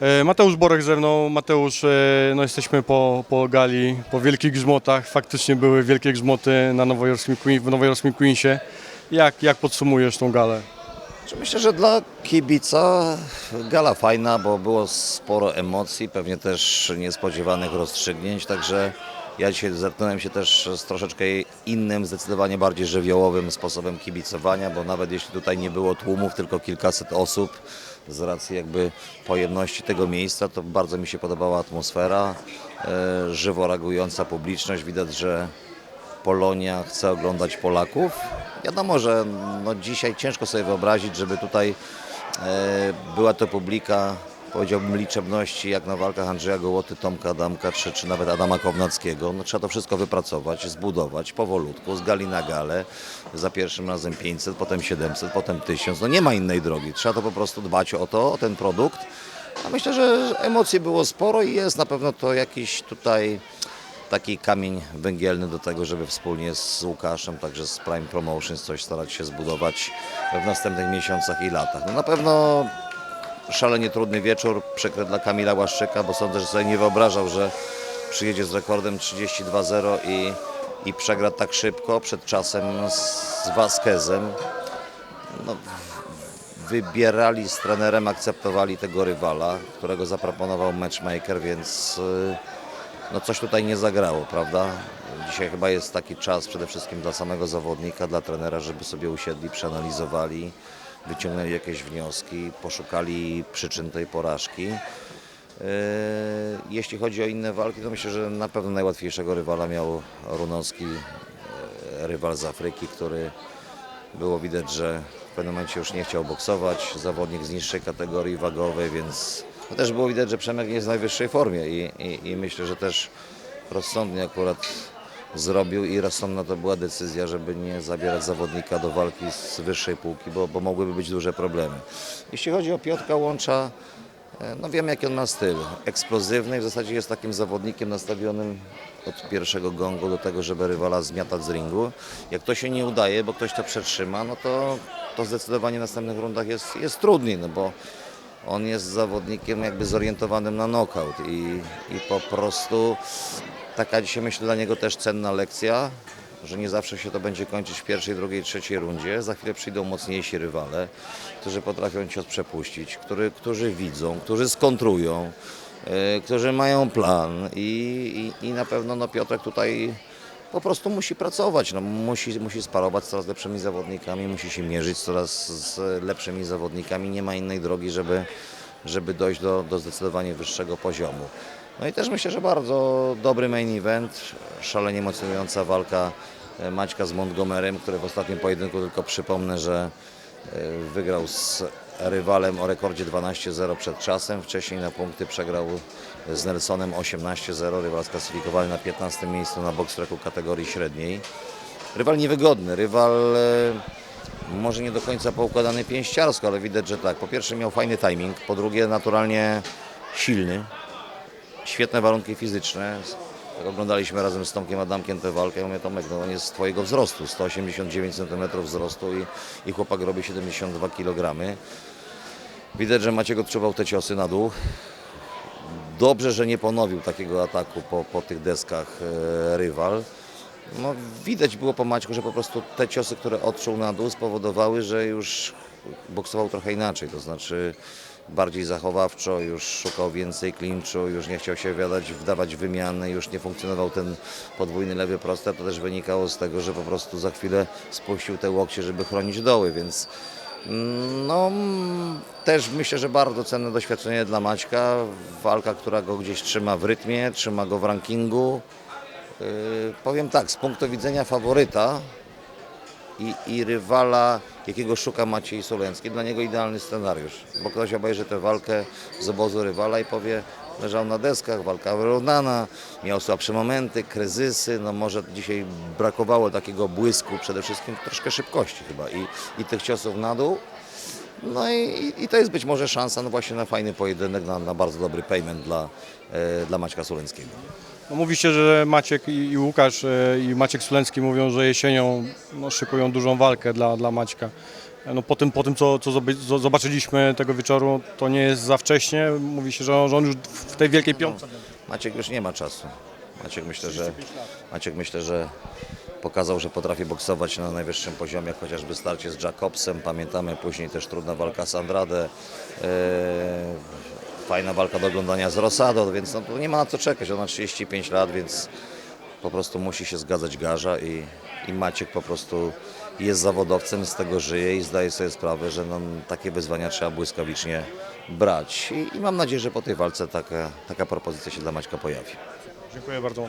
E, Mateusz Borek ze mną. Mateusz, e, no jesteśmy po, po gali, po wielkich grzmotach. Faktycznie były wielkie grzmoty na nowojorskim, w nowojorskim Queensie. Jak, jak podsumujesz tą galę? Myślę, że dla kibica gala fajna, bo było sporo emocji, pewnie też niespodziewanych rozstrzygnięć, także ja dzisiaj zetknąłem się też z troszeczkę innym, zdecydowanie bardziej żywiołowym sposobem kibicowania, bo nawet jeśli tutaj nie było tłumów, tylko kilkaset osób, z racji jakby pojemności tego miejsca, to bardzo mi się podobała atmosfera, e, żywo reagująca publiczność, widać, że Polonia chce oglądać Polaków. Wiadomo, że no dzisiaj ciężko sobie wyobrazić, żeby tutaj e, była to publika, powiedziałbym, liczebności jak na walkach Andrzeja Gołoty, Tomka Adamka czy, czy nawet Adama Kownackiego. No, trzeba to wszystko wypracować, zbudować powolutku, z gali na galę. Za pierwszym razem 500, potem 700, potem 1000. No nie ma innej drogi. Trzeba to po prostu dbać o to, o ten produkt. A myślę, że emocji było sporo i jest na pewno to jakiś tutaj taki kamień węgielny do tego, żeby wspólnie z Łukaszem, także z Prime Promotions coś starać się zbudować w następnych miesiącach i latach. No na pewno szalenie trudny wieczór, przykry dla Kamila Łaszczyka, bo sądzę, że sobie nie wyobrażał, że przyjedzie z rekordem 32-0 i, i przegra tak szybko przed czasem z Vasquezem. No, wybierali z trenerem, akceptowali tego rywala, którego zaproponował matchmaker, więc y, no coś tutaj nie zagrało, prawda? Dzisiaj chyba jest taki czas przede wszystkim dla samego zawodnika, dla trenera, żeby sobie usiedli, przeanalizowali, wyciągnęli jakieś wnioski, poszukali przyczyn tej porażki. Yy, Jeśli chodzi o inne walki, to myślę, że na pewno najłatwiejszego rywala miał Runowski, yy, rywal z Afryki, który było widać, że w pewnym momencie już nie chciał boksować, zawodnik z niższej kategorii wagowej, więc no też było widać, że Przemek nie jest w najwyższej formie i, i, i myślę, że też rozsądnie akurat zrobił i rozsądna to była decyzja, żeby nie zabierać zawodnika do walki z wyższej półki, bo, bo mogłyby być duże problemy. Jeśli chodzi o Piotrka Łącza, e, no wiem jaki on ma styl. Eksplozywny, w zasadzie jest takim zawodnikiem nastawionym od pierwszego gongu do tego, żeby rywala zmiatać z ringu. Jak to się nie udaje, bo ktoś to przetrzyma, no to, to zdecydowanie w następnych rundach jest, jest trudniej, no bo on jest zawodnikiem jakby zorientowanym na knockout i, i po prostu taka dzisiaj myślę dla niego też cenna lekcja, że nie zawsze się to będzie kończyć w pierwszej, drugiej, trzeciej rundzie. Za chwilę przyjdą mocniejsi rywale, którzy potrafią cios przepuścić, który, którzy widzą, którzy skontrują, e, którzy mają plan i, i, i na pewno no, Piotrek tutaj po prostu musi pracować, no, musi, musi sparować z coraz lepszymi zawodnikami, musi się mierzyć coraz z lepszymi zawodnikami. Nie ma innej drogi, żeby, żeby dojść do, do zdecydowanie wyższego poziomu. No i też myślę, że bardzo dobry main event, szalenie emocjonująca walka e, Maćka z Montgomerym, który w ostatnim pojedynku tylko przypomnę, że e, wygrał z rywalem o rekordzie 12-0 przed czasem. Wcześniej na punkty przegrał z Nelsonem 18-0. Rywal sklasyfikowany na 15 miejscu na boxreku kategorii średniej. Rywal niewygodny, rywal e, może nie do końca poukładany pięściarsko, ale widać, że tak. Po pierwsze miał fajny timing, po drugie naturalnie silny, świetne warunki fizyczne. Jak oglądaliśmy razem z Tomkiem Adamkiem tę walkę, ja mówię Tomek, no on jest twojego wzrostu, 189 cm wzrostu i, i chłopak robi 72 kg. Widać, że Maciek odczuwał te ciosy na dół. Dobrze, że nie ponowił takiego ataku po, po tych deskach e, rywal. No, widać było po Maćku, że po prostu te ciosy, które odczuł na dół spowodowały, że już boksował trochę inaczej, to znaczy bardziej zachowawczo, już szukał więcej klinczu, już nie chciał się wdać, wdawać wymiany, już nie funkcjonował ten podwójny lewy prosty, to też wynikało z tego, że po prostu za chwilę spuścił te łokcie, żeby chronić doły, więc mm, no mm, też myślę, że bardzo cenne doświadczenie dla Maćka, walka, która go gdzieś trzyma w rytmie, trzyma go w rankingu. Yy, powiem tak, z punktu widzenia faworyta i, i rywala, jakiego szuka Maciej Soleński, dla niego idealny scenariusz, bo ktoś obejrzy tę walkę z obozu rywala i powie, leżał na deskach, walka wyrównana, miał słabsze momenty, kryzysy, no może dzisiaj brakowało takiego błysku, przede wszystkim troszkę szybkości chyba i, i tych ciosów na dół. No i, i to jest być może szansa no właśnie na fajny pojedynek, na, na bardzo dobry payment dla, e, dla Maćka Soleńskiego. No, mówi się, że Maciek i, i Łukasz e, i Maciek Sulencki mówią, że jesienią no, szykują dużą walkę dla, dla Maćka. No po tym, po tym co, co zo- zobaczyliśmy tego wieczoru, to nie jest za wcześnie. Mówi się, że on, że on już w tej wielkiej piątce. Maciek już nie ma czasu. Maciek myślę, że, Maciek myślę, że pokazał, że potrafi boksować na najwyższym poziomie, chociażby starcie z Jacobsem. Pamiętamy później też trudna walka z Andrade. Eee, fajna walka do oglądania z Rosado, więc no, tu nie ma na co czekać. On ma 35 lat, więc po prostu musi się zgadzać garza i, i Maciek po prostu jest zawodowcem, z tego żyje i zdaje sobie sprawę, że no, takie wyzwania trzeba błyskawicznie brać. I, I mam nadzieję, że po tej walce taka, taka propozycja się dla Maćka pojawi. Dziękuję bardzo.